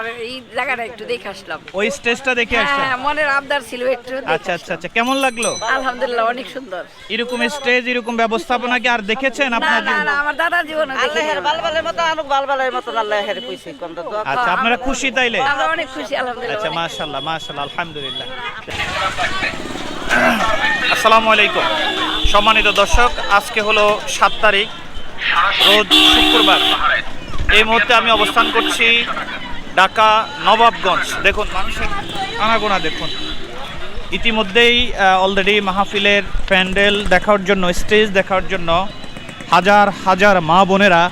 আর এই জায়গাটা একটু দেখে আসলাম। ওই স্টেজটা দেখে আসছেন? হ্যাঁ মনের আবদার ছিল একটু আচ্ছা আচ্ছা আচ্ছা কেমন লাগল? আলহামদুলিল্লাহ অনেক সুন্দর। এরকম স্টেজ এরকম ব্যবস্থাপনা কি আর দেখেছেন আপনার না না আমার দাদার জীবনে আল্লাহের বালবালের মতো আনুক বালবালের মতো আল্লাহের কইছি কোন আচ্ছা আপনারা খুশি তাইলে? আমরা অনেক খুশি আলহামদুলিল্লাহ আচ্ছা অনেক। মাশাল্লাহ মাশাল্লাহ আলহামদুলিল্লাহ। আসসালামু আলাইকুম। সম্মানিত দর্শক আজকে হলো সাত তারিখ রোজ শুক্রবার। এই মুহূর্তে আমি অবস্থান করছি ঢাকা নবাবগঞ্জ। দেখুন মানুষের আনাগোনা দেখুন। ইতিমধ্যেই অলরেডি মাহফিলের প্যান্ডেল দেখার জন্য স্টেজ দেখার জন্য হাজার হাজার মা বোনেরা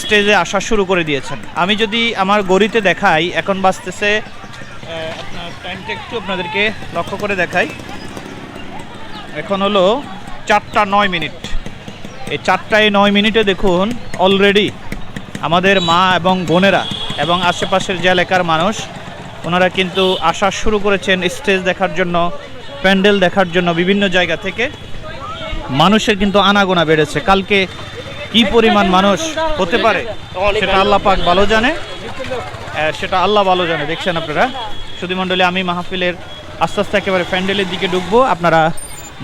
স্টেজে আসা শুরু করে দিয়েছেন। আমি যদি আমার গড়িতে দেখাই এখন বাজতেছে আহ, আপনার টাইমটা একটু আপনাদেরকে লক্ষ্য করে দেখাই। এখন হলো চারটা নয় মিনিট। এই চারটায় নয় মিনিটে দেখুন অলরেডি আমাদের মা এবং বোনেরা এবং আশেপাশের যে এলাকার মানুষ, ওনারা কিন্তু আসা শুরু করেছেন স্টেজ দেখার জন্য, প্যান্ডেল দেখার জন্য বিভিন্ন জায়গা থেকে। মানুষের কিন্তু আনাগোনা বেড়েছে। কালকে কি পরিমাণ মানুষ হতে পারে, সেটা আল্লাহ পাক ভালো জানে। সেটা আল্লাহ ভালো জানে। দেখছেন আপনারা? সুধী মণ্ডলী আমি মাহফিলের আস্তে আস্তে একেবারে প্যান্ডেলের দিকে ঢুকবো। আপনারা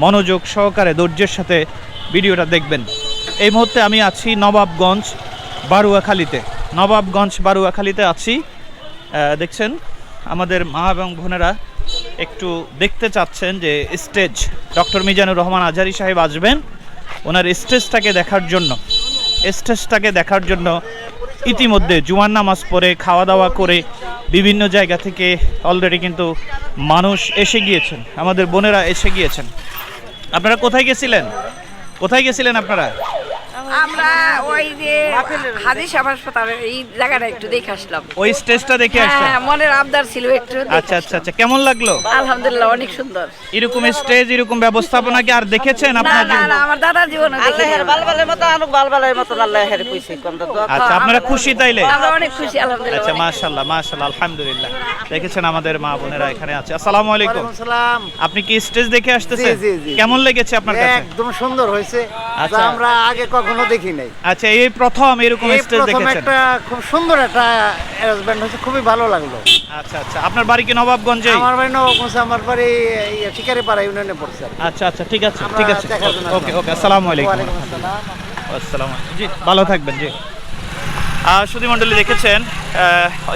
মনোযোগ সহকারে ধৈর্যের সাথে ভিডিওটা দেখবেন। এই মুহূর্তে আমি আছি নবাবগঞ্জ বারুয়াখালীতে। নবাবগঞ্জ বারুয়াখালীতে আছি। দেখছেন, আমাদের মা এবং বোনেরা একটু দেখতে চাচ্ছেন যে স্টেজ ডক্টর মিজানুর রহমান আজারি সাহেব আসবেন। ওনার স্টেজটাকে দেখার জন্য। স্টেজটাকে দেখার জন্য ইতিমধ্যে জুয়ান নামাজ পড়ে খাওয়া দাওয়া করে বিভিন্ন জায়গা থেকে অলরেডি কিন্তু মানুষ এসে গিয়েছেন। আমাদের বোনেরা এসে গিয়েছেন। আপনারা কোথায় গেছিলেন? কোথায় গেছিলেন আপনারা? আমরা ওই যে হাদিস হাসপাতাল এই জায়গাটা একটু দেখে আসলাম। ওই স্টেজটা দেখে আসছেন? হ্যাঁ মনের আবদার ছিল একটু আচ্ছা আচ্ছা আচ্ছা কেমন লাগল? আলহামদুলিল্লাহ অনেক সুন্দর। এরকম স্টেজ এরকম ব্যবস্থাপনা কি আর দেখেছেন না আপনার? না জীবনে? না আমার দাদার জীবনে আল্লাহের বালবালের মতো বালবালের মতো আল্লাহের কইছি আচ্ছা আপনারা খুশি তাইলে? আমরা অনেক খুশি আলহামদুলিল্লাহ আচ্ছা অনেক। মাশাল্লাহ মাশাল্লাহ আলহামদুলিল্লাহ। দেখেছেন আমাদের মা বোনেরা এখানে আছে। আসসালামু আলাইকুম। সালাম আপনি কি স্টেজ দেখে আসতেছেন। কেমন লেগেছে আপনার কাছে? একদম সুন্দর হয়েছে। আচ্ছা। আমরা আগে কখনো দেখি নাই। আচ্ছা এই প্রথম এরকম স্টেজ প্রথম দেখেছেন? একটা খুব সুন্দর একটা অ্যারেঞ্জমেন্ট হয়েছে খুবই ভালো লাগল। আচ্ছা আচ্ছা। আপনার বাড়ি কি নবাবগঞ্জে আমার বাড়ি নবগঞ্জ আমার বাড়ি ঠিকারি পাড়া ইউনিয়নে পড়ছে আচ্ছা আচ্ছা ঠিক আছে ঠিক আছে। ওকে ওকে আসসালামু আলাইকুম। আসসালাম। জি ভালো থাকবেন জি। সুধী মণ্ডলী দেখেছেন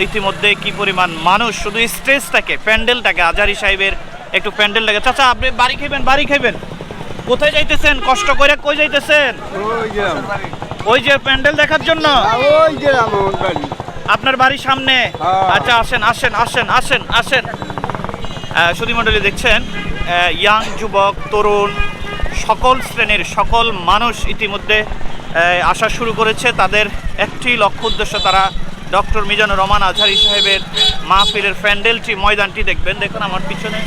ইতিমধ্যে কি পরিমাণ মানুষ শুধু স্টেজটাকে প্যান্ডেলটাকে আজারি সাহেবের একটু প্যান্ডেলটাকে। চাচা আপনি বাড়ি খাইবেন বাড়ি খাইবেন? কোথায় যাইতেছেন? কষ্ট করে কই যাইতেছেন? ওই যে প্যান্ডেল দেখার জন্য? ওই যে আপনার বাড়ির সামনে? হ্যাঁ। আচ্ছা আসেন আসেন আসেন আসেন আসেন। সুধী মণ্ডলী দেখছেন ইয়াং যুবক তরুণ সকল শ্রেণির সকল মানুষ ইতিমধ্যে আসা শুরু করেছে। তাদের একটি লক্ষ্য উদ্দেশ্য তারা ডক্টর মিজানুর রহমান আজহারি সাহেবের মাহফিলের প্যান্ডেলটি ময়দানটি দেখবেন। দেখুন আমার পিছনে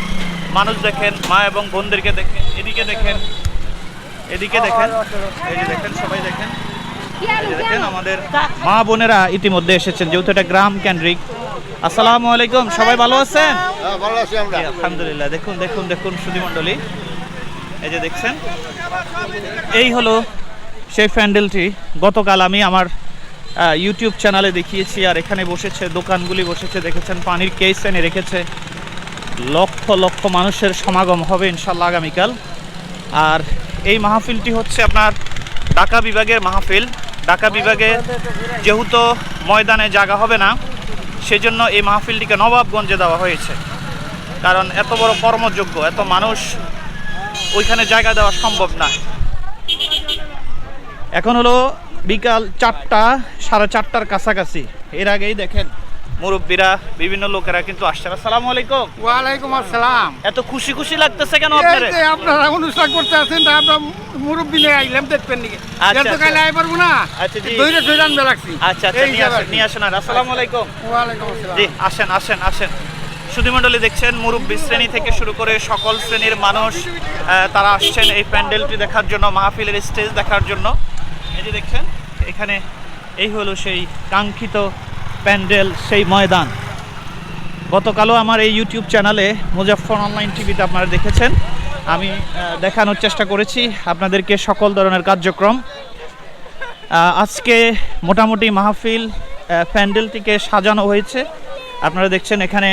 মানুষ দেখেন মা এবং বোনদেরকে দেখেন এদিকে দেখেন এদিকে দেখেন এই যে দেখেন সবাই দেখেন। দেখেন আমাদের মা বোনেরা ইতিমধ্যে এসেছেন যেহেতু এটা গ্রাম কেন্দ্রিক। আসসালামু আলাইকুম সবাই ভালো আছেন? ভালো আছি আমরা। আলহামদুলিল্লাহ দেখুন দেখুন দেখুন সুধী মণ্ডলী। এই যে দেখছেন? এই হলো সেই প্যান্ডেলটি। গতকাল আমি আমার ইউটিউব চ্যানেলে দেখিয়েছি আর এখানে বসেছে দোকানগুলি বসেছে দেখেছেন পানির কেস এনে রেখেছে। লক্ষ লক্ষ মানুষের সমাগম হবে ইনশাল্লাহ আগামীকাল। আর এই মাহফিলটি হচ্ছে আপনার ঢাকা বিভাগের মাহফিল। ঢাকা বিভাগে যেহেতু ময়দানে জায়গা হবে না, সেজন্য এই মাহফিলটিকে নবাবগঞ্জে দেওয়া হয়েছে। কারণ এত বড় কর্মযোগ্য, এত মানুষ ওইখানে জায়গা দেওয়া সম্ভব না। এখন হলো বিকাল চারটা, সাড়ে চারটার কাছাকাছি। এর আগেই দেখেন মুরব্বীরা বিভিন্ন লোকেরা কিন্তু আসছে আসসালামু আলাইকুম। ওয়ালাইকুম আসসালাম। এত খুশি খুশি লাগতেছে কেন আপনাদের? এই আপনারা অনুষ্ঠান করতে আছেন তা আমরা মুরব্বী নিয়ে আইলাম দেখবেন নাকি? আচ্ছা, যেহেতু আচ্ছা। কালে আই পারব না। আচ্ছা, জি। দৈরে দৈরে আনবে লাগছি আচ্ছা আচ্ছা নিয়ে আসেন নিয়ে আসেন আর আসসালামু আলাইকুম। ওয়ালাইকুম আসসালাম। জি আসেন আসেন আসেন। সুধীমণ্ডলী দেখছেন মুরব্বী শ্রেণি থেকে শুরু করে সকল শ্রেণির মানুষ তারা আসছেন এই প্যান্ডেলটি দেখার জন্য মাহফিলের স্টেজ দেখার জন্য। এই যে দেখছেন এখানে এই হলো সেই কাঙ্ক্ষিত প্যান্ডেল সেই ময়দান। গতকালও আমার এই ইউটিউব চ্যানেলে মুজাফর অনলাইন টিভিতে আপনারা দেখেছেন। আমি দেখানোর চেষ্টা করেছি আপনাদেরকে সকল ধরনের কার্যক্রম। আজকে মোটামুটি মাহফিল প্যান্ডেলটিকে সাজানো হয়েছে। আপনারা দেখছেন এখানে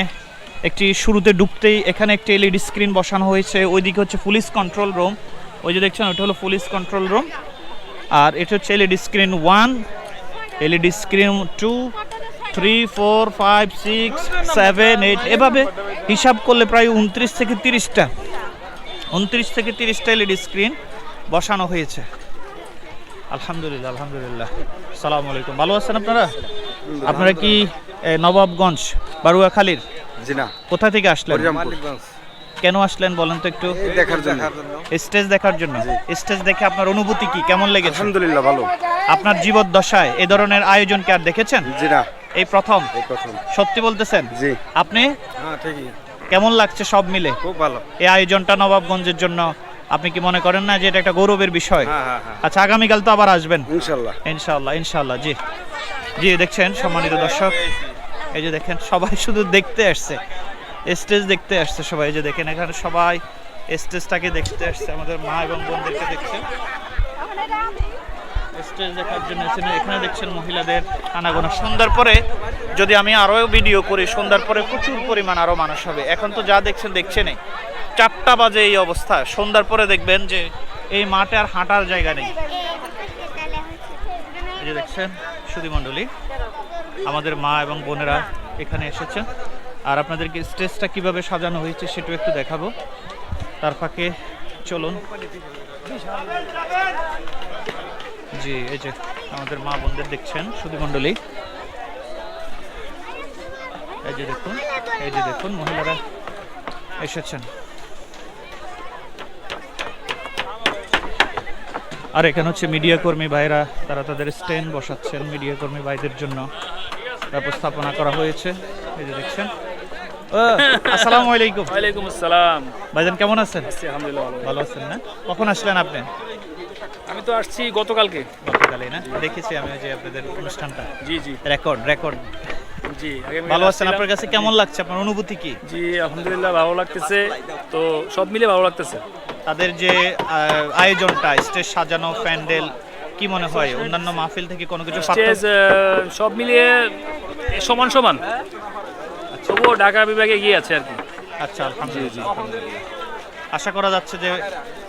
একটি শুরুতে ডুবতেই এখানে একটি এলইডি স্ক্রিন বসানো হয়েছে। ওইদিকে হচ্ছে পুলিশ কন্ট্রোল রুম। ওই যে দেখছেন ওটা হলো পুলিশ কন্ট্রোল রুম। আর এটা হচ্ছে LED screen one, LED screen two three four five six seven eight এভাবে হিসাব করলে প্রায় উনত্রিশ থেকে তিরিশটা উনত্রিশ থেকে তিরিশটা এলইডি স্ক্রিন বসানো হয়েছে। আলহামদুলিল্লাহ আলহামদুলিল্লাহ। সালাম আলাইকুম। ভালো আছেন আপনারা? আপনারা কি নবাবগঞ্জ বারুয়াখালীর? জি না কোথা থেকে আসলেন? কেন আসলেন বলেন তো একটু? দেখার জন্য। স্টেজ দেখার জন্য। স্টেজ দেখে আপনার অনুভূতি কি? কেমন লেগেছে? আলহামদুলিল্লাহ ভালো। আপনার জীবদ্দশায় এ ধরনের আয়োজন কি আর দেখেছেন? জি না এই প্রথম? এই প্রথম। সত্যি বলতেছেন? জি। আপনি? হ্যাঁ ঠিকই। কেমন লাগছে সব মিলে? খুব ভালো। এই আয়োজনটা নবাবগঞ্জের জন্য আপনি কি মনে করেন না যে এটা একটা গৌরবের বিষয়? হ্যাঁ হ্যাঁ হ্যাঁ। আচ্ছা আগামীকাল তো আবার আসবেন? ইনশাল্লাহ। ইনশাল্লাহ ইনশাল্লাহ জি। জি দেখছেন সম্মানিত দর্শক? এই যে দেখেন সবাই শুধু দেখতে আসছে। স্টেজ দেখতে আসছে সবাই। এই যে দেখেন এখানে সবাই স্টেজটাকে দেখতে আসছে। আমাদের মা এবং বোনদেরকে দেখছেন স্টেজ দেখার জন্য এসেছেন। এখানে দেখছেন মহিলাদের আনাগোনা। সন্ধ্যার পরে যদি আমি আরও ভিডিও করি, সন্ধ্যার পরে প্রচুর পরিমাণ আরও মানুষ হবে। এখন তো যা দেখছেন দেখছেনই চারটা বাজে এই অবস্থা। সন্ধ্যার পরে দেখবেন যে এই মাঠে আর হাঁটার জায়গা নেই। যে দেখছেন সুধীমণ্ডলী আমাদের মা এবং বোনেরা এখানে এসেছেন আর আপনাদেরকে স্টেজটা কীভাবে সাজানো হয়েছে সেটাও একটু দেখাবো। তার ফাঁকে চলুন। জি এই যে আমাদের মা বোনদের দেখছেন সুধীমণ্ডলী এই যে দেখুন এই যে দেখুন মহিলারা এসেছেন। আর এখানে হচ্ছে মিডিয়া কর্মী ভাইরা তারা তাদের স্ট্যান্ড বসাচ্ছেন মিডিয়া কর্মী ভাইদের জন্য। ব্যবস্থাপনা করা হয়েছে এই যে দেখছেন। আসসালামু আলাইকুম। ওয়ালাইকুম আসসালাম। ভাইজান কেমন আছেন? আলহামদুলিল্লাহ ভালো ভালো আছেন না? কখন আসলেন আপনি? আমি তো আসছি গতকালকে। গতকালই না? দেখেছি আমি যে আপনাদের অনুষ্ঠানটা। জি জি। রেকর্ড রেকর্ড জি ভালো আছেন আপনার কাছে? কেমন লাগছে আপনার অনুভূতি কি? জি আলহামদুলিল্লাহ ভালো লাগতেছে। তো সব মিলে ভালো লাগতেছে। তাদের যে আয়োজনটা স্টেজ সাজানো প্যান্ডেল কি মনে হয়? অন্যান্য মাহফিল থেকে কোনো কিছু স্টেজ সব মিলিয়ে সমান সমান। তবুও ঢাকা বিভাগে গিয়ে আছে আর কি। আচ্ছা আলহামদুলিল্লাহ। আশা করা যাচ্ছে যে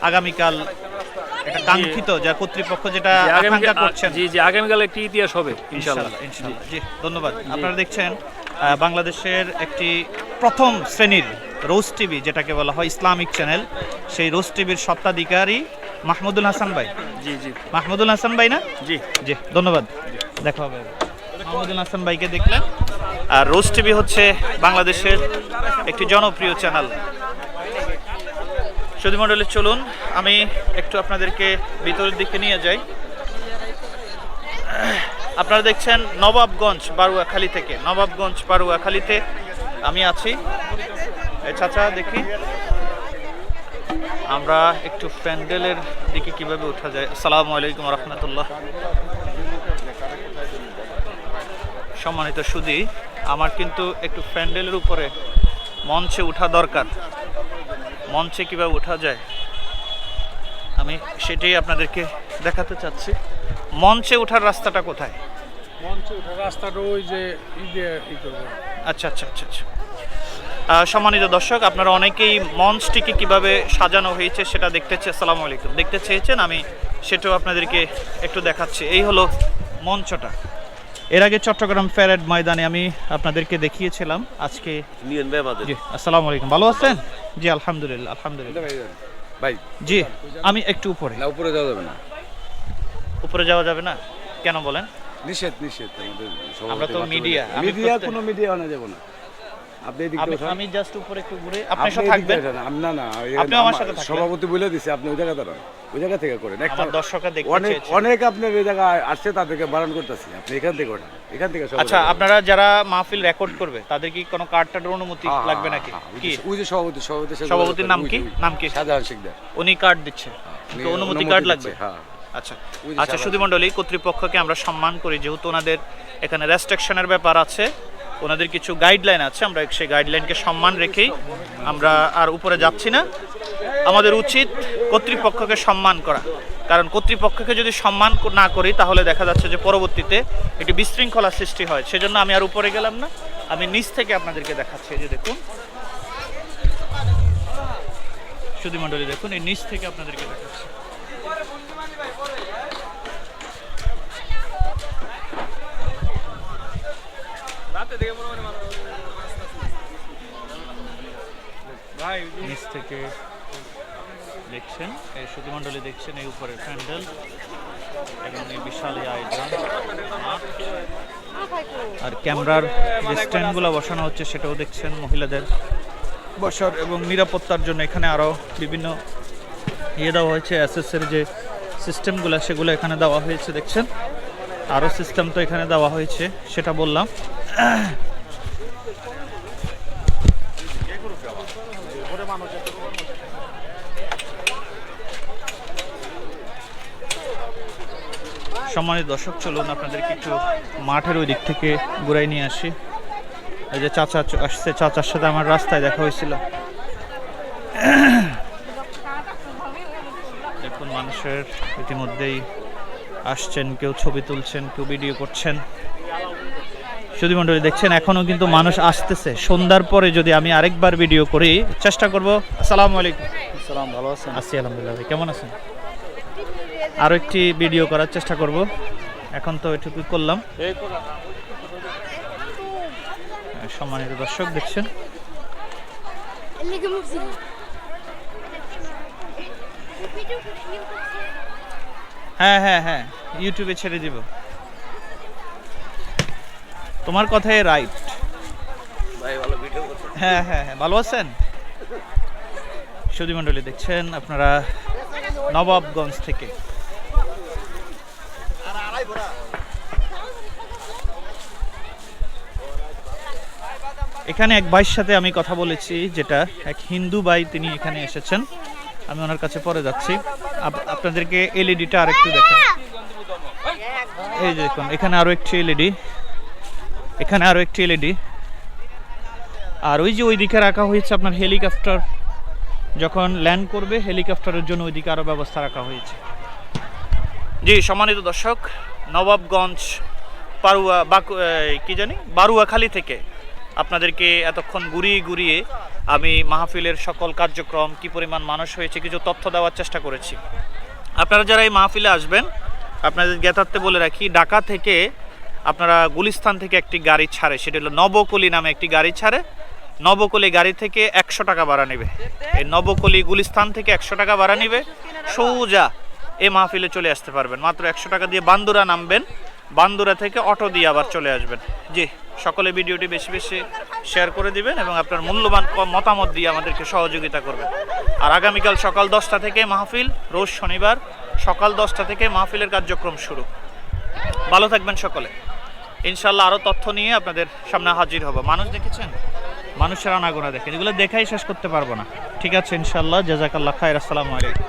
আগামীকাল এটা কাঙ্ক্ষিত যা কর্তৃপক্ষ যেটা আকাঙ্ক্ষা করছেন। জি জি আগামীকাল একটি ইতিহাস হবে ইনশাআল্লাহ ইনশাআল্লাহ জি ধন্যবাদ। আপনারা দেখছেন বাংলাদেশের একটি প্রথম শ্রেণির রোজ টিভি যেটাকে বলা হয় ইসলামিক চ্যানেল। সেই রোজ টিভির সত্ত্বাধিকারী মাহমুদুল হাসান ভাই। জি জি। মাহমুদুল হাসান ভাই না? জি। জি ধন্যবাদ। দেখা হবে। মাহমুদুল হাসান ভাইকে দেখলেন। আর রোজ টিভি হচ্ছে বাংলাদেশের একটি জনপ্রিয় চ্যানেল। মণ্ডলী, চলুন, আমি একটু আপনাদেরকে ভিতরের দিকে নিয়ে যাই। আপনারা দেখছেন নবাবগঞ্জ বারুয়াখালী থেকে। নবাবগঞ্জ বারুয়াখালীতে আমি আছি। চাচা, দেখি। আমরা একটু প্যান্ডেলের দিকে কীভাবে উঠা যায়। আসসালামু আলাইকুম রহমতুল্লাহ। সম্মানিত সুদী, আমার কিন্তু একটু প্যান্ডেলের উপরে মঞ্চে ওঠা দরকার। মঞ্চে কীভাবে ওঠা যায় আমি সেটাই আপনাদেরকে দেখাতে চাচ্ছি। মঞ্চে ওঠার রাস্তাটা কোথায়? মঞ্চে ওঠা রাস্তাটা ওই যে আচ্ছা আচ্ছা আচ্ছা আচ্ছা। সম্মানিত দর্শক আপনারা অনেকেই মঞ্চটিকে কীভাবে সাজানো হয়েছে সেটা দেখতে চেয়ে আসসালামু আলাইকুম। দেখতে চেয়েছেন আমি সেটাও আপনাদেরকে একটু দেখাচ্ছি। এই হলো মঞ্চটা। এর আগে চট্টগ্রাম ফেরেড ময়দানে আমি আপনাদেরকে দেখিয়েছিলাম। আজকে জি আসসালামু আলাইকুম। ভালো আছেন? জি আলহামদুলিল্লাহ আলহামদুলিল্লাহ। ভাই জি আমি একটু উপরে। না উপরে যাওয়া যাবে না। উপরে যাওয়া যাবে না? কেন বলেন? নিষেধ নিষেধ। আমরা তো মিডিয়া। মিডিয়া কোনো মিডিয়া আনা যাব না। আপনি আমি জাস্ট উপরে একটু ঘুরে আপনি আপনি সাথে থাকবেন। না না ওই- আমার আমার সাথে থাকবেন। সভাপতি বলে দিছে আপনি ওই জায়গা দাঁড়ান ওই জায়গা থেকে করেন। একটা দর্শকরা দেখতে অনেক অনেক আপনার এই জায়গায় আসছে তাদেরকে বারণ করতেছি। আপনি এখান থেকে ওঠান। এখান থেকে আচ্ছা আপনারা যারা মাহফিল রেকর্ড করবে তাদের কি কোনো কার্ড টার্ডের অনুমতি হ্যাঁ, লাগবে হ্যাঁ, নাকি? হ্যাঁ, ওই কি? যে- ওই যে সভাপতি সভাপতি সভাপতির নাম কি? নাম কি? শাহজাহান শিকদার। উনি কার্ড দিচ্ছে। তো অনুমতি কার্ড লাগবে? হ্যাঁ। আচ্ছা। আচ্ছা সুধীমণ্ডলী কর্তৃপক্ষকে আমরা সম্মান করি। যেহেতু ওনাদের এখানে রেস্ট্রিকশনের ব্যাপার আছে ওনাদের কিছু গাইডলাইন আছে, আমরা সেই গাইডলাইনকে সম্মান রেখেই আমরা আর উপরে যাচ্ছি না। আমাদের উচিত কর্তৃপক্ষকে সম্মান করা। কারণ কর্তৃপক্ষকে যদি সম্মান না করি, তাহলে দেখা যাচ্ছে যে পরবর্তীতে একটি বিশৃঙ্খলা সৃষ্টি হয়। সেজন্য আমি আর উপরে গেলাম না। আমি নিচ থেকে আপনাদেরকে দেখাচ্ছি যে দেখুন। সুধী মণ্ডলী দেখুন, এই নিচ থেকে আপনাদেরকে দেখাচ্ছি। নিচ থেকে দেখছেন, এই সুধীমণ্ডলী দেখছেন, এই উপরে প্যান্ডেল এবং এই বিশাল আয়োজন। আর ক্যামেরার যে স্ট্যান্ডগুলো বসানো হচ্ছে, সেটাও দেখছেন মহিলাদের বসার এবং নিরাপত্তার জন্য এখানে আরও বিভিন্ন ইয়ে দেওয়া হয়েছে, অ্যাসেসের যে সিস্টেমগুলো, সেগুলো এখানে দেওয়া হয়েছে, দেখছেন? আরও সিস্টেম তো এখানে দেওয়া হয়েছে, সেটা বললাম। সম্মানিত দর্শক, চলুন আপনাদেরকে একটু মাঠের ওই দিক থেকে ঘুরাই নিয়ে আসি। এই যে চাচা আসছে, চাচার সাথে আমার রাস্তায় দেখা হয়েছিল। দেখুন, মানুষের ইতিমধ্যেই আসছেন, কেউ ছবি তুলছেন, কেউ ভিডিও করছেন। সুধীমণ্ডলী দেখছেন এখনও কিন্তু মানুষ আসতেছে। সন্ধ্যার পরে যদি আমি আরেকবার ভিডিও করি চেষ্টা করব। আসসালামু আলাইকুম। সালাম ভালো আছেন? আছি আলহামদুলিল্লাহ কেমন আছেন? আরও একটি ভিডিও করার চেষ্টা করব। এখন তো এটুকু করলাম। সম্মানিত দর্শক দেখছেন? হ্যাঁ হ্যাঁ হ্যাঁ ইউটিউবে ছেড়ে দিব। তোমার কথাই রাইট হ্যাঁ হ্যাঁ হ্যাঁ ভালো আছেন? সুধী মণ্ডলী দেখছেন আপনারা নবাবগঞ্জ থেকে। এখানে এক ভাইয়ের সাথে আমি কথা বলেছি যেটা এক হিন্দু ভাই তিনি এখানে এসেছেন। আমি ওনার কাছে পরে যাচ্ছি। আপ- আপনাদেরকে এলইডিটা আরেকটু দেখেন এই দেখুন এখানে আরও একটি এলইডি এখানে আরও একটি এলইডি আর ওই যে ওইদিকে রাখা হয়েছে আপনার হেলিকপ্টার। যখন ল্যান্ড করবে, হেলিকপ্টারের জন্য ওইদিকে আরও ব্যবস্থা রাখা হয়েছে। জি, সম্মানিত দর্শক, নবাবগঞ্জ পারুয়া বাকু কি জানি? বারুয়াখালী থেকে আপনাদেরকে এতক্ষণ ঘুরিয়ে ঘুরিয়ে আমি মাহফিলের সকল কার্যক্রম, কি পরিমাণ মানুষ হয়েছে, কিছু তথ্য দেওয়ার চেষ্টা করেছি। আপনারা যারা এই মাহফিলে আসবেন, আপনাদের জ্ঞাতার্থে বলে রাখি, ঢাকা থেকে আপনারা গুলিস্তান থেকে একটি গাড়ি ছাড়ে, সেটা হলো নবকলি নামে একটি গাড়ি ছাড়ে। নবকলি গাড়ি থেকে একশো টাকা ভাড়া নেবে। এই নবকলি গুলিস্তান থেকে একশো টাকা ভাড়া নেবে। সোজা এ মাহফিলে চলে আসতে পারবেন। মাত্র একশো টাকা দিয়ে বান্দুরা নামবেন। বান্দুরা থেকে অটো দিয়ে আবার চলে আসবেন। জি, সকলে ভিডিওটি বেশি বেশি শেয়ার করে দিবেন এবং আপনার মূল্যবান মতামত দিয়ে আমাদেরকে সহযোগিতা করবেন। আর আগামীকাল সকাল দশটা থেকে মাহফিল, রোজ শনিবার সকাল দশটা থেকে মাহফিলের কার্যক্রম শুরু। ভালো থাকবেন সকলে। ইনশাল্লাহ আরও তথ্য নিয়ে আপনাদের সামনে হাজির হব। মানুষ দেখেছেন? মানুষের আনাগোনা দেখেন। এগুলো দেখাই শেষ করতে পারব না। ঠিক আছে ইনশাল্লাহ জাজাকাল্লা খায়ের আসসালামু আলাইকুম।